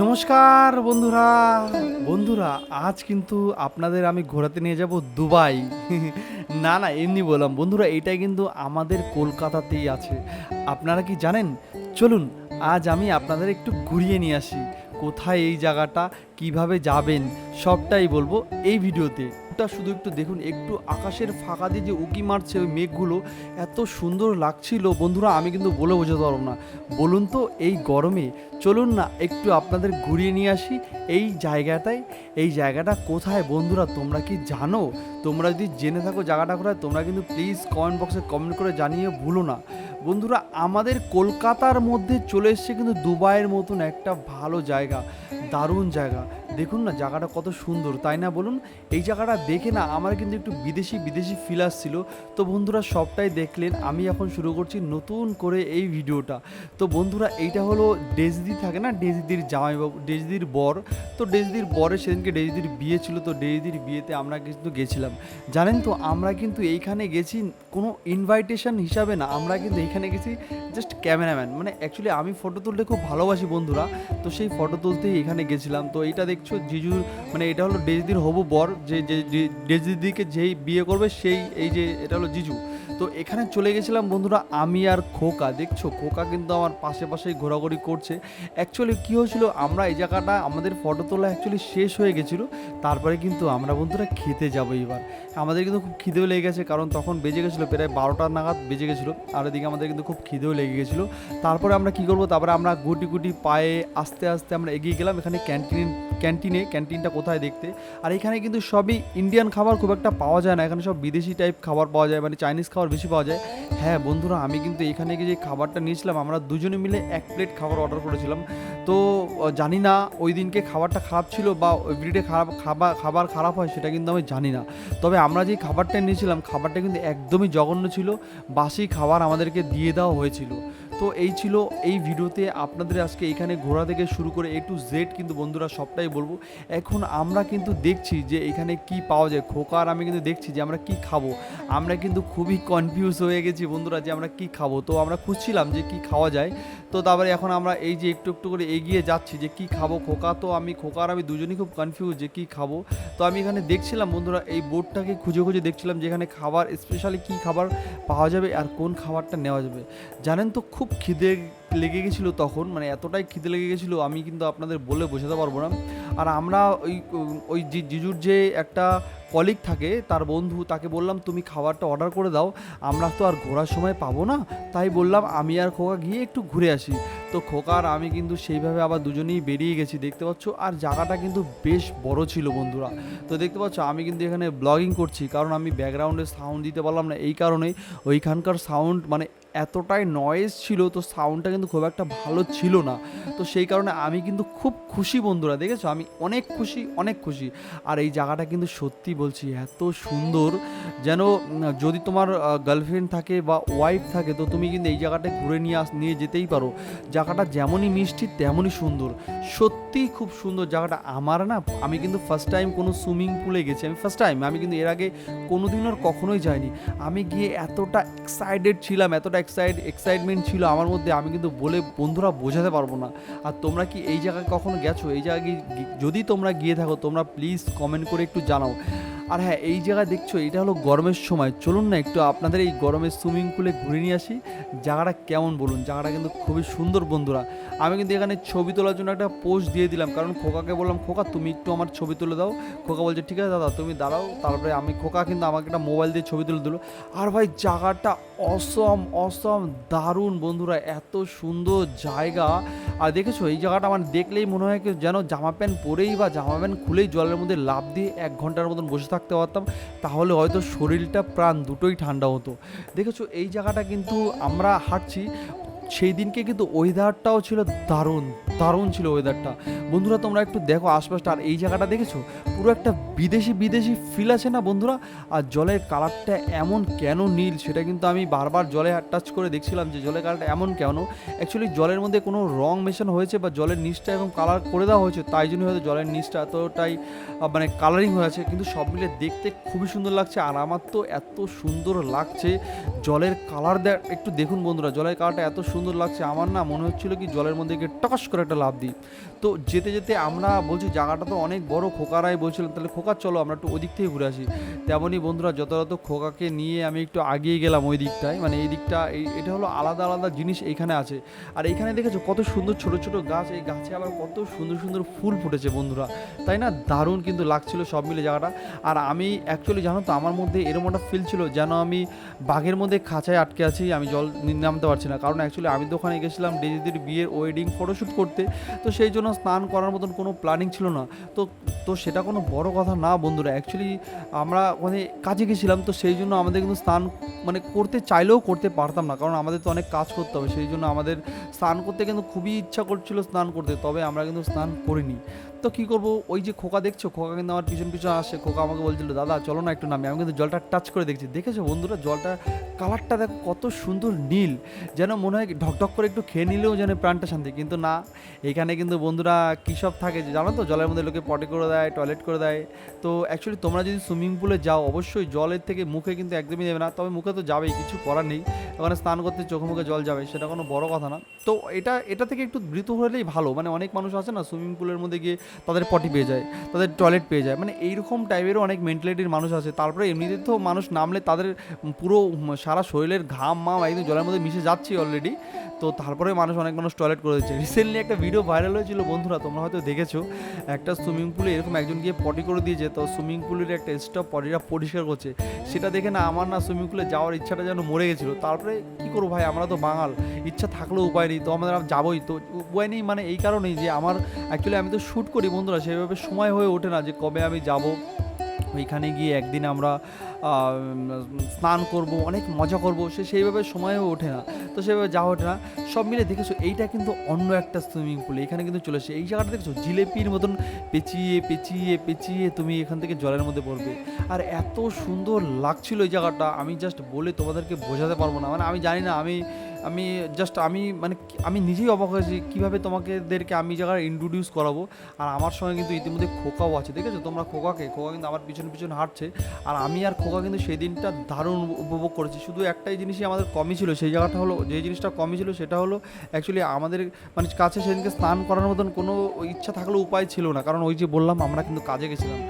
নমস্কার বন্ধুরা। বন্ধুরা, আজ কিন্তু আপনাদের আমি ঘোরাতে নিয়ে যাব দুবাই। না না, এমনি বললাম। বন্ধুরা, এটাই কিন্তু আমাদের কলকাতাতেই আছে। আপনারা কি জানেন? চলুন, আজ আমি আপনাদের একটু ঘুরিয়ে নিয়ে আসি। কোথায় এই জায়গাটা, কীভাবে যাবেন, সবটাই বলব এই ভিডিওতে। ওটা শুধু একটু দেখুন, একটু আকাশের ফাঁকা দিয়ে যে উকি মারছে ওই মেঘগুলো, এত সুন্দর লাগছিল। বন্ধুরা, আমি কিন্তু বলে বোঝাতে পারব না। বলুন তো, এই গরমে চলুন না, একটু আপনাদের ঘুরিয়ে নিয়ে আসি এই জায়গাটায়। এই জায়গাটা কোথায়? বন্ধুরা, তোমরা কি জানো? তোমরা যদি জেনে থাকো জায়গাটা কোথায়, তোমরা কিন্তু প্লিজ কমেন্ট বক্সে কমেন্ট করে জানিয়ে ভুলো না। বন্ধুরা, আমাদের কলকাতার মধ্যে চলে এসছে কিন্তু দুবাইয়ের মতন একটা ভালো জায়গা, দারুণ জায়গা। দেখুন না, জায়গাটা কত সুন্দর, তাই না? বলুন, এই জায়গাটা দেখে না আমার কিন্তু একটু বিদেশি বিদেশি ফিল আসছিল। তো বন্ধুরা, সবটাই দেখলেন। আমি এখন শুরু করছি নতুন করে এই ভিডিওটা। তো বন্ধুরা, এইটা হলো ডেজদি থাকে না? ডেজদির জামাইবাবু, ডেজদির বর। তো ডেজদির বরে সেদিনকে ডেজদির বিয়ে ছিল, তো ডেজদির বিয়েতে আমরা কিন্তু গেছিলাম। জানেন তো, আমরা কিন্তু এইখানে গেছি কোনো ইনভাইটেশন হিসাবে না, আমরা কিন্তু এইখানে গেছি জাস্ট ক্যামেরাম্যান মানে অ্যাকচুয়ালি আমি ফটো তুলতে খুব ভালোবাসি বন্ধুরা, তো সেই ফটো তুলতেই এখানে গেছিলাম। তো এইটা দেখছ জিজুর মানে এটা হলো ডেজদির হবু বর, যে ডেজদিকে যেই বিয়ে করবে, সেই এই যে এটা হলো জিজু। তো এখানে চলে গেছিলাম বন্ধুরা, আমি আর খোকা। দেখছ, খোকা কিন্তু আমার পাশে পাশেই ঘোরাঘুরি করছে। অ্যাকচুয়ালি কী হয়েছিল, আমরা এই জায়গাটা, আমাদের ফটো তোলা অ্যাকচুয়ালি শেষ হয়ে গেছিল। তারপরে কিন্তু আমরা বন্ধুরা খেতে যাব এবার। আমাদের কিন্তু খুব খিদেও লেগে গেছে, কারণ তখন বেজে গেছিল, প্রায় বারোটা নাগাদ বেজে গেছিল। আর এদিকে আমাদের কিন্তু খুব খিদেও লেগে গেছিল। তারপরে আমরা কি করব, তারপরে আমরা গুটি গুটি পায়ে আস্তে আস্তে আমরা এগিয়ে গেলাম এখানে ক্যান্টিন, ক্যান্টিনে, ক্যান্টিনটা কোথায় দেখতে। আর এখানে কিন্তু সবই ইন্ডিয়ান খাবার খুব একটা পাওয়া যায় না, এখানে সব বিদেশি টাইপ খাবার পাওয়া যায় মানে চাইনিজ খাবার বেশি পাওয়া যায়। হ্যাঁ বন্ধুরা, আমি কিন্তু এখানে গিয়ে যে খাবারটা নিয়েছিলাম, আমরা দুজনে মিলে এক প্লেট খাবার অর্ডার করেছিলাম। তো জানি না ওই দিনকে খাবারটা খারাপ ছিল বা এভরিডে খারাপ খাবার খাবার খারাপ হয় সেটা কিন্তু আমি জানি না। তবে আমরা যে খাবারটা নিয়েছিলাম, খাবারটা কিন্তু একদমই জঘন্য ছিল। বাসি খাবার আমাদেরকে দিয়ে দেওয়া হয়েছিল। তো এই ছিল এই ভিডিওতে আপনাদের আজকে এখানে ঘোরা থেকে শুরু করে এ টু জেড কিন্তু বন্ধুরা সবটাই বলব। এখন আমরা কিন্তু দেখছি যে এখানে কি পাওয়া যায়। খোকা আর আমি কিন্তু দেখছি যে আমরা কি খাব। আমরা কিন্তু খুবই কনফিউজ হয়ে গেছি বন্ধুরা যে আমরা কি খাব। তো আমরা খুঁজছিলাম যে কি খাওয়া যায়। তো তারপরে এখন আমরা এই যে একটু একটু করে এগিয়ে যাচ্ছি যে কি খাব। খোকা তো আমি, খোকা আর আমি দুজনেই খুব কনফিউজ যে কি খাব। তো আমি এখানে দেখছিলাম বন্ধুরা এই বোর্ডটাকে খুঁজে খুঁজে দেখছিলাম যে এখানে খাবার স্পেশালি কি খাবার পাওয়া যাবে আর কোন খাবারটা নেওয়া যাবে। জানেন তো খুব খিদে লেগে গেছিল তখন মানে এতটাই খিদে লেগে গেছিল আমি কিন্তু আপনাদের বলে বোঝাতে পারব না। আর আমরা ওই ওই জিজুর যে একটা কলিগ থাকে, তার বন্ধু, তাকে বললাম, তুমি খাবারটা অর্ডার করে দাও, আমরা তো আর ঘোরার সময় পাবো না। তাই বললাম, আমি আর খোকা গিয়ে একটু ঘুরে আসি। তো খোকা আর আমি কিন্তু সেইভাবে আবার দুজনেই বেরিয়ে গেছি, দেখতে পাচ্ছ? আর জায়গাটা কিন্তু বেশ বড় ছিল বন্ধুরা। তো দেখতে পাচ্ছ, আমি কিন্তু এখানে ব্লগিং করছি, কারণ আমি ব্যাকগ্রাউন্ডে সাউন্ড দিতে পারলাম না। এই কারণেই ওইখানকার সাউন্ড মানে এতটাই নয়েজ ছিল, তো সাউন্ডটা কিন্তু খুব একটা ভালো ছিল না। তো সেই কারণে আমি কিন্তু খুব খুশি বন্ধুরা, দেখেছ? আমি অনেক খুশি অনেক খুশি। আর এই জায়গাটা কিন্তু সত্যি বলছি, এত সুন্দর। যেন যদি তোমার গার্লফ্রেন্ড থাকে বা ওয়াইফ থাকে, তো তুমি কিন্তু এই জায়গাটা ঘুরে নিয়ে আস, নিয়ে যেতেই পারো। জায়গাটা যেমনই মিষ্টি, তেমনই সুন্দর। সত্যিই খুব সুন্দর জায়গাটা। আমার না, আমি কিন্তু ফার্স্ট টাইম কোনো সুইমিং পুলে গেছি। আমি ফার্স্ট টাইম আমি কিন্তু এর আগে কোনো দিন আর কখনোই যাইনি। আমি গিয়ে এতটা এক্সাইটেড ছিলাম, এতটা এক্সাইট এক্সাইটমেন্ট ছিল আমার মধ্যে, আমি কিন্তু বলে বন্ধুরা বোঝাতে পারব না। আর তোমরা কি এই জায়গায় কখনো গেছো? এই জায়গায় যদি তোমরা গিয়ে থাকো, তোমরা প্লিজ কমেন্ট করে একটু জানাও। আর হ্যাঁ এই জায়গায় দেখছ, এটা হলো গরমের সময়। চলুন না একটু আপনাদের এই গরমের সুইমিং পুলে ঘুরে নিয়ে আসি। জায়গাটা কেমন বলুন? জায়গাটা কিন্তু খুবই সুন্দর বন্ধুরা। আমি কিন্তু এখানে ছবি তোলার জন্য একটা পোস্ট দিয়ে দিলাম। কারণ খোকাকে বললাম, খোকা, তুমি একটু আমার ছবি তুলে দাও। খোকা বলছে, ঠিক আছে দাদা, তুমি দাঁড়াও। তারপরে আমি, খোকা কিন্তু আমাকে একটা মোবাইল দিয়ে ছবি তুলে দিল। আর ভাই, জায়গাটা অসম অসম দারুণ বন্ধুরা, এত সুন্দর জায়গা। আর দেখেছ, এই জায়গাটা আমার দেখলেই মনে হয় যেন জামা প্যান্ট পরেই বা জামা প্যান্ট খুলেই জলের মধ্যে লাভ দিয়ে এক ঘণ্টার মতন বসে থাকতে পারতাম, তাহলে হয়তো শরীরটা প্রাণ দুটোই ঠান্ডা হতো। দেখেছ, এই জায়গাটা কিন্তু আমরা হাঁটছি, সেই দিনকে কিন্তু ওয়েদারটাও ছিল দারুণ। দারুণ ছিল ওয়েদারটা বন্ধুরা, তোমরা একটু দেখো আশপাশটা। আর এই জায়গাটা দেখেছ? পুরো একটা বিদেশি বিদেশি ফিল আছে না বন্ধুরা? আর জলের কালারটা এমন কেন নীল? সেটা কিন্তু আমি বারবার জলে টাচ করে দেখছিলাম যে জলের কালারটা এমন কেন? অ্যাকচুয়ালি জলের মধ্যে কোনো রং মেশানো হয়েছে বা জলের নিচটা এবং কালার করে দেওয়া হয়েছে, তাই জন্য হয়তো জলের নিচটা এতটাই মানে কালারিং হয়ে আছে। কিন্তু সব মিলে দেখতে খুবই সুন্দর লাগছে। আর আমার তো এত সুন্দর লাগছে জলের কালার দেখ একটু দেখুন বন্ধুরা, জলের কালারটা এত সুন্দর লাগছে। আমার না মনে হচ্ছিল কি জলের মধ্যে গিয়ে টকাস করে একটা লাভ দিই। তো যেতে যেতে আমরা বলছি জায়গাটা তো অনেক বড়, খোকারাই বলছিলাম তাহলে খোকার চলো আমরা একটু ওই দিক থেকে ঘুরে আসি। তেমনই বন্ধুরা যথাযথ খোকাকে নিয়ে আমি একটু আগিয়ে গেলাম ওই দিকটায় মানে এই দিকটা, এই, এটা হলো আলাদা আলাদা জিনিস এইখানে আছে। আর এইখানে দেখেছ কত সুন্দর ছোট ছোট গাছ, এই গাছে আবার কত সুন্দর সুন্দর ফুল ফুটেছে বন্ধুরা। তাই না? দারুণ কিন্তু লাগছিল সব মিলে জায়গাটা। আর আমি অ্যাকচুয়ালি জানো তো, আমার মধ্যে এরকম একটা ফিল ছিল যেন আমি বাঘের মধ্যে খাঁচায় আটকে আছি, আমি জল নামতে পারছি না। কারণ অ্যাকচুয়ালি আমি তো ওখানে গেছিলাম, ডেজিদির বিয়ের ওয়েডিং ফটোশ্যুট করতে। তো সেই জন্য স্নান করার মতন কোনো প্ল্যানিং ছিল না। তো তো সেটা কোনো বড় কথা না বন্ধুরা। অ্যাকচুয়ালি আমরা মানে কাজে গেছিলাম, তো সেই জন্য আমাদের কিন্তু স্নান মানে করতে চাইলেও করতে পারতাম না। কারণ আমাদের তো অনেক কাজ করতে হবে। সেই জন্য আমাদের স্নান করতে কিন্তু খুবই ইচ্ছা করছিল স্নান করতে। তবে আমরা কিন্তু স্নান করিনি। তো কী করব? ওই যে খোকা দেখছ? খোকা কিন্তু আমার পিছন পিছন আসে। খোকা আমাকে বলছিল, দাদা, চলো না একটু নামি। আমি কিন্তু জলটা টাচ করে দেখছি। দেখেছ বন্ধুরা? জলটা কালারটা দেখো কত সুন্দর নীল। যেন মনে হয় ঢকঢক করে একটু খেয়ে নিলেও যেন প্রাণটা শান্তি। কিন্তু না, এখানে কিন্তু বন্ধুরা কী সব থাকে জানো তো? জলের মধ্যে লোকে পটি করে দেয় টয়লেট করে দেয়। তো অ্যাকচুয়ালি তোমরা যদি সুইমিং পুলে যাও, অবশ্যই জলের থেকে মুখে কিন্তু একদমই যাবে না। তবে মুখে তো যাবেই, কিছু করার নেই। ওখানে স্নান করতে চোখে মুখে জল যাবে, সেটা কোনো বড় কথা না। তো এটা এটা থেকে একটু দ্রুত হলেই ভালো। মানে অনেক মানুষ আছে না সুইমিং পুলের মধ্যে গিয়ে তাদের পটি পেয়ে যায়, তাদের টয়লেট পেয়ে যায়। মানে এইরকম টাইপেরও অনেক মেন্টালিটির মানুষ আছে। তারপরে এমনিতে তো মানুষ নামলে তাদের পুরো সারা শরীরের ঘাম, মাম একদম জলের মধ্যে মিশে যাচ্ছি অলরেডি তো তারপরে মানুষ অনেক মানুষ টয়লেট করে দিচ্ছে। রিসেন্টলি একটা ভিডিও ভাইরাল হয়েছিল, বন্ধুরা, তোমরা হয়তো দেখেছ। একটা সুইমিং পুলে এরকম একজন গিয়ে পটি করে দিয়েছে। তো সুইমিং পুলের একটা স্টপ পটিটা পরিষ্কার করছে। সেটা দেখে না আমার না সুইমিং পুলে যাওয়ার ইচ্ছাটা যেন মরে গেছিল। তারপরে কি করব ভাই? আমরা তো বাঙাল। ইচ্ছা থাকলেও উপায় নেই। তো আমাদের যাবোই। তো উপায় নেই মানে এই কারণেই যে আমার অ্যাকচুয়ালি আমি তো শ্যুট করি বন্ধুরা, সেভাবে সময় হয়ে ওঠে না যে কবে আমি যাব। ওইখানে গিয়ে একদিন আমরা স্নান করব, অনেক মজা করব, সে সেইভাবে সময়ও ওঠে না। তো সেভাবে যাওয়া ওঠে না, সব মিলে দেখেছ, এইটা কিন্তু অন্য একটা সুইমিং পুল এখানে কিন্তু চলে এসে এই জায়গাটা দেখেছ, জিলেপির মতন পেঁচিয়ে পেঁচিয়ে পেঁচিয়ে তুমি এখান থেকে জলের মধ্যে পড়বে। আর এত সুন্দর লাগছিল এই জায়গাটা, আমি জাস্ট বলে তোমাদেরকে বোঝাতে পারব না। মানে আমি জানি না, আমি আমি জাস্ট আমি মানে আমি নিজেই অবাক হয়েছি কীভাবে তোমাকেদেরকে আমি জায়গায় ইন্ট্রোডিউস করাবো। আর আমার সঙ্গে কিন্তু ইতিমধ্যে খোকাও আছে দেখেছ তোমরা খোকাকে, খোকা কিন্তু আমার পিছনে পিছনে হাঁটছে। আর আমি আর খোকা কিন্তু সেই দিনটা দারুণ উপভোগ করেছি। শুধু একটাই জিনিসই আমাদের কমই ছিল, সেই জায়গাটা হলো যে জিনিসটা কমই ছিল সেটা হলো অ্যাকচুয়ালি আমাদের মানে কাছে সেদিনকে স্নান করার মতন কোনো ইচ্ছা থাকলেও উপায় ছিল না। কারণ ওই যে বললাম, আমরা কিন্তু কাজে গেছিলাম।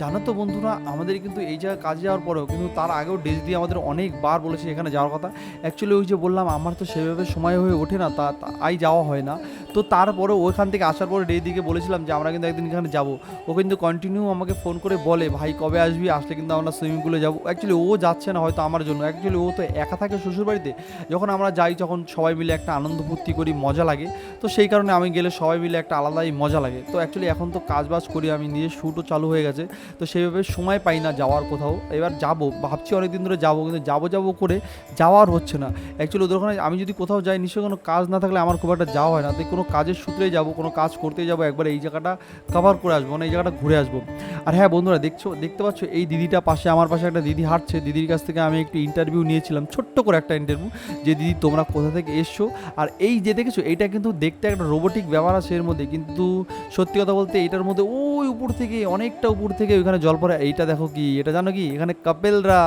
জানো তো বন্ধুরা, আমাদের কিন্তু এই জায়গায় কাজে যাওয়ার পরেও কিন্তু তার আগেও ডেজ দিয়ে আমাদের অনেকবার বলেছে এখানে যাওয়ার কথা। অ্যাকচুয়ালি ওই যে বললাম, আমার তো সেভাবে সময় হয়ে ওঠে না, তা তাই যাওয়া হয় না। তো তারপরে ওখান থেকে আসার পরে দিকে বলেছিলাম যে, আমরা কিন্তু একদিন এখানে যাব। ও কিন্তু কন্টিনিউ আমাকে ফোন করে বলে, ভাই, কবে আসবি? আসলে কিন্তু আমরা সুইমিং পুলে যাব। অ্যাকচুয়ালি ও যাচ্ছে না হয়তো আমার জন্য। অ্যাকচুয়ালি ও তো একা থাকে শ্বশুরবাড়িতে। যখন আমরা যাই, তখন সবাই মিলে একটা আনন্দ ফুর্তি করি, মজা লাগে। তো সেই কারণে আমি গেলে সবাই মিলে একটা আলাদাই মজা লাগে। তো অ্যাকচুয়ালি এখন তো কাজ বাজ করি, আমি নিজের শ্যুটও চালু হয়ে গেছে। তো সেইভাবে সময় পাই না যাওয়ার কোথাও। এবার যাব, ভাবছি অনেকদিন ধরে যাব কিন্তু যাব যাব করে যাওয়ার হচ্ছে না। অ্যাকচুয়ালি ওদের ওখানে আমি যদি কোথাও যাই, নিশ্চয়ই কোনো কাজ না থাকলে আমার খুব একটা যাওয়া হয় না। তাই কোনো কাজের সূত্রে যাব, কোনো কাজ করতে যাব, একবার এই জায়গাটা কভার করে আসব মানে এই জায়গাটা ঘুরে আসব। আর হ্যাঁ বন্ধুরা, দেখছ, দেখতে পাচ্ছ, এই দিদিটা পাশে, আমার পাশে একটা দিদি হাঁটছে। দিদির কাছ থেকে আমি একটু ইন্টারভিউ নিয়েছিলাম, ছোট্ট করে একটা ইন্টারভিউ যে, দিদি, তোমরা কোথা থেকে এসছো? আর এই যে, দেখেছ, এইটা কিন্তু দেখতে একটা রোবোটিক ব্যবহার আছে এর মধ্যে। কিন্তু সত্যি কথা বলতে, এটার মধ্যে ওই উপর থেকে, অনেকটা উপর থেকে ওইখানে জল পড়ে, এইটা দেখো কি, এটা জানো কি, এখানে কাপেলরা।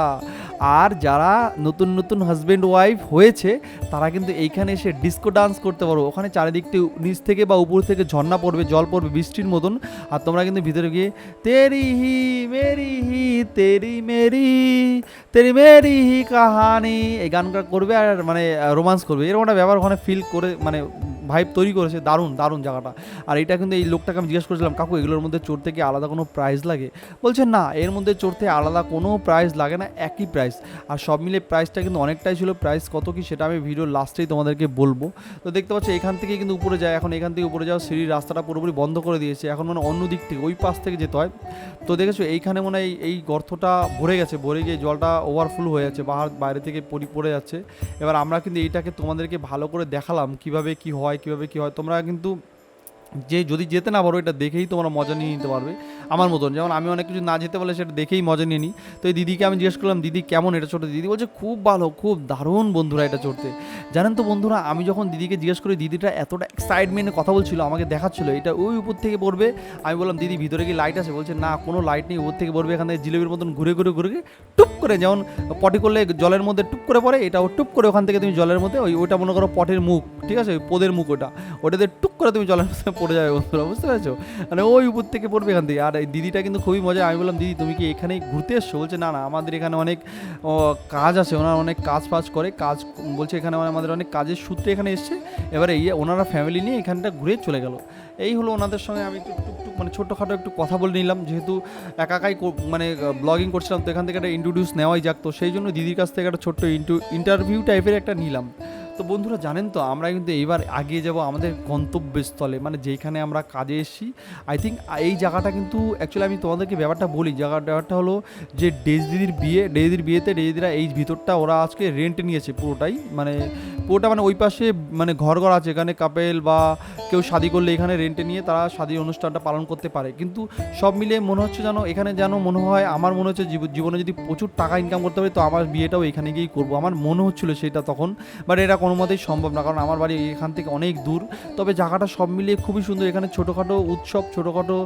আর যারা নতুন নতুন হাজব্যান্ড ওয়াইফ হয়েছে, তারা কিন্তু এইখানে এসে ডিস্কো ডান্স করতে পারো। ওখানে চারিদিকটি নিচ থেকে বা উপর থেকে ঝর্ণা পড়বে, জল পড়বে বৃষ্টির মতন। আর তোমরা কিন্তু ভিতরে গিয়ে, তেরি হি, মেরি হি, তেরি মেরি তেরি মেরি হি কাহানি, এই গানটা করবে আর মানে রোমান্স করবে। এরকম একটা ব্যাপার ওখানে ফিল করে মানে ভাইব তৈরি করেছে, দারুণ দারুণ জায়গাটা। আর এটা কিন্তু এই লোকটাকে আমি জিজ্ঞেস করেছিলাম, কাকু, এগুলোর মধ্যে চড়তে কি আলাদা কোনো প্রাইস লাগে? বলছে, না, এর মধ্যে চড়তে আলাদা কোনো প্রাইস লাগে না, একই প্রাইস আর সব মিলে প্রাইসটা কিন্তু অনেকটাই ছিল প্রাইস কত কি সেটা আমি ভিডিও লাস্টেই তোমাদেরকে বলব। তো দেখতে পাচ্ছ, এখান থেকে কিন্তু উপরে যায়, এখন এখান থেকে উপরে যাওয়া সিঁড়ির রাস্তাটা পুরোপুরি বন্ধ করে দিয়েছে। এখন মানে অন্য দিক থেকে, ওই পাশ থেকে যেতে হয়। তো দেখেছ, এইখানে মনে হয় এই- গর্তটা ভরে গেছে, ভরে গিয়ে জলটা ওভারফুল হয়ে যাচ্ছে বাহার বাইরে থেকে পড়ে যাচ্ছে। এবার আমরা কিন্তু এইটাকে তোমাদেরকে ভালো করে দেখালাম, কীভাবে কি হয় কীভাবে কি হয় তোমরা কিন্তু যে যদি যেতে না পারো, এটা দেখেই তোমরা মজা নিয়ে নিতে পারবে। আমার মতন। যেমন আমি অনেক কিছু না যেতে পারলে সেটা দেখেই মজা নিয়ে নিই তো এই দিদিকে আমি জিজ্ঞেস করলাম, দিদি, কেমন এটা চড়তে? দিদি বলছে, খুব ভালো, খুব দারুণ বন্ধুরা এটা চড়তে। জানেন তো বন্ধুরা, আমি যখন দিদিকে জিজ্ঞেস করি, দিদিটা এতটা এক্সাইটমেন্টে কথা বলছিল, আমাকে দেখাচ্ছিল, এটা ওই উপর থেকে পড়বে? আমি বললাম, দিদি, ভিতরে কি লাইট আছে? বলছে, না, কোনো লাইট নেই, উপর থেকে পড়বে এখান থেকে জিলেবির মতন ঘুরে ঘুরে ঘুরে টুপ করে, যেমন পটি করলে জলের মধ্যে টুপ করে পড়ে, এটাও টুপ করে ওখান থেকে তুমি জলের মধ্যে, ওই ওইটা মনে করো পটের মুখ, ঠিক আছে? ওই পোদের মুখ ওটা, ওটাতে টুক করে তুমি জলের মধ্যে পড়ে যাবে বন্ধুরা, বুঝতে পেরেছ? মানে ওই উপর থেকে পড়বে এখান থেকে। আর দিদিটা কিন্তু খুবই মজা। আমি বললাম, দিদি, তুমি কি এখানেই ঘুরতে এসছো? বলছে, না না, আমাদের এখানে অনেক কাজ আছে। ওনারা অনেক কাজ ফাজ করে। কাজ, বলছে, এখানে আমাদের অনেক কাজের সূত্রে এখানে এসছে। এবারে এই ওনারা ফ্যামিলি নিয়ে এখানটা ঘুরে চলে গেল। এই হলো ওনাদের সঙ্গে আমি একটু টুকটুক মানে ছোটোখাটো একটু কথা বলে নিলাম। যেহেতু একাকাই মানে ব্লগিং করছিলাম, তো এখান থেকে একটা ইন্ট্রোডিউস নেওয়াই যাক। তো সেই জন্য দিদির কাছ থেকে একটা ছোট্ট ইন্টু ইন্টারভিউ টাইপের একটা নিলাম। তো বন্ধুরা জানেন তো, আমরা কিন্তু এইবার এগিয়ে যাব আমাদের গন্তব্যস্থলে মানে যেখানে আমরা কাজে এসেছি। আই থিঙ্ক এই জায়গাটা কিন্তু অ্যাকচুয়ালি আমি তোমাদেরকে ব্যাপারটা বলি, জায়গা ব্যাপারটা হলো যে ডেজ দিদির বিয়ে ডেজ দিদির বিয়েতে ডেজ দিদিরা এই ভিতরটা ওরা আজকে রেন্ট নিয়েছে পুরোটাই মানে পুরোটা মানে ওই পাশে মানে ঘর ঘর আছে, এখানে কাপেল বা কেউ শাদি করলে এখানে রেন্টে নিয়ে তারা শাদির অনুষ্ঠানটা পালন করতে পারে। কিন্তু সব মিলিয়ে মনে হচ্ছে যেন, এখানে যেন মনে হয় আমার মনে হচ্ছে জীব- জীবনে যদি প্রচুর টাকা ইনকাম করতে পারি, তো আমার বিয়েটাও এখানে গিয়েই করব। আমার মনে হচ্ছিল সেটা তখন বাট এটা কোনো মতেই সম্ভব না, কারণ আমার বাড়ি এখান থেকে অনেক দূর। তবে জায়গাটা সব মিলিয়ে খুবই সুন্দর। এখানে ছোটোখাটো উৎসব, ছোটোখাটো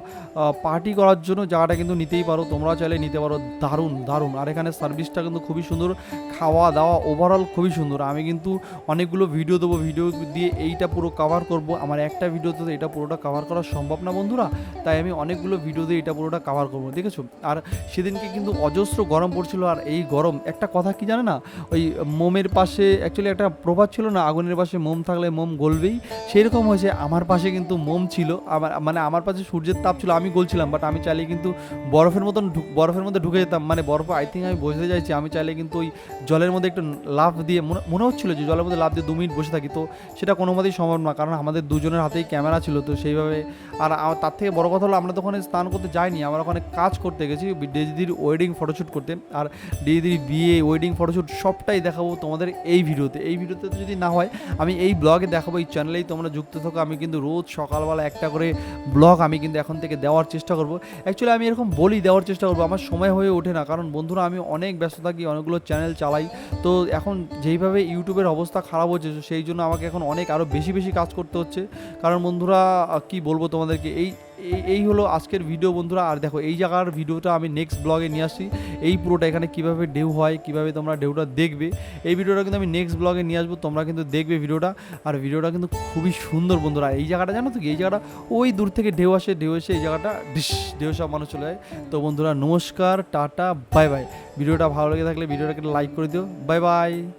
পার্টি করার জন্য জায়গাটা কিন্তু নিতেই পারো। তোমরা চাইলে নিতে পারো। দারুণ দারুণ। আর এখানে সার্ভিসটা কিন্তু খুবই সুন্দর। খাওয়া দাওয়া ওভারঅল খুবই সুন্দর। আমি কিন্তু অনেকগুলো ভিডিও দেবো। ভিডিও দিয়ে এইটা পুরো কভার করব। আমার একটা ভিডিওতে তো এটা পুরোটা কভার করা সম্ভব না বন্ধুরা। তাই আমি অনেকগুলো ভিডিও দিয়ে এটা পুরোটা কভার করব, দেখেছ? আর সেদিনকে কিন্তু অজস্র গরম পড়ছিল। আর এই গরম, একটা কথা কি জানে না? ওই মোমের পাশে অ্যাকচুয়ালি একটা প্রবাদ ছিল না, আগুনের পাশে মোম থাকলে মোম গলবেই। সেরকম হয়েছে, আমার পাশে কিন্তু মোম ছিল, আমার মানে আমার পাশে সূর্যের তাপ ছিল, আমি গলছিলাম বাট আমি চাইলে কিন্তু বরফের মতন বরফের মধ্যে ঢুকে যেতাম। মানে বরফ আই থিঙ্ক আমি বোঝাতে চাইছি, আমি চাইলে কিন্তু ওই জলের মধ্যে একটু লাফ দিয়ে, মনে হচ্ছিল যে জলের মধ্যে লাফ দিয়ে দু মিনিট বসে থাকি, তো সেটা কোনো মতেই সম্ভব না, কারণ আমাদের দুজনের হাতেই ক্যামেরা ছিল, তো সেইভাবে আর তার থেকে বড় কথা হলো, আমরা তো ওখানে স্নান করতে যাইনি, আমরা ওখানে কাজ করতে গেছি, ডেজিদির ওয়েডিং ফটোশ্যুট করতে, আর ডেজিদির বিয়ে ওয়েডিং ফটোশ্যুট সবটাই দেখাবো তোমাদের এই ভিডিওতে এই ভিডিওতে যদি না হয়, আমি এই ব্লগে দেখাবো, এই চ্যানেলেই তোমরা যুক্ত থাকো। আমি কিন্তু রোজ সকালবেলা একটা করে ব্লগ আমি কিন্তু এখন থেকে দেওয়ার চেষ্টা করব। অ্যাকচুয়ালি আমি এরকম বলি দেওয়ার চেষ্টা করব, আমার সময় হয়ে ওঠে না। কারণ বন্ধুরা, আমি অনেক ব্যস্ত থাকি, অনেকগুলো চ্যানেল চালাই। তো এখন যেইভাবে ইউটিউবের অবস্থা খারাপ হচ্ছে, সেই জন্য আমাকে এখন অনেক আরও বেশি বেশি কাজ করতে হচ্ছে। কারণ বন্ধুরা কি বলব তোমাদেরকে, এই এই- এই হলো আজকের ভিডিও বন্ধুরা। আর দেখো, এই জায়গার ভিডিওটা আমি নেক্সট ব্লগে নিয়ে আসছি। এই পুরোটা এখানে কীভাবে ঢেউ হয়, কীভাবে তোমরা ঢেউটা দেখবে, এই ভিডিওটা কিন্তু আমি নেক্সট ব্লগে নিয়ে আসব। তোমরা কিন্তু দেখবে ভিডিওটা। আর ভিডিওটা কিন্তু খুবই সুন্দর বন্ধুরা। এই জায়গাটা জানো তো কি? এই জায়গাটা ওই দূর থেকে ঢেউ আসে, ঢেউ এসে এই জায়গাটা ডিস ঢেউ সব মানুষ চলে যায়। তো বন্ধুরা, নমস্কার, টাটা বাই বাই ভিডিওটা ভালো লেগে থাকলে ভিডিওটাকে লাইক করে দিও। Bye bye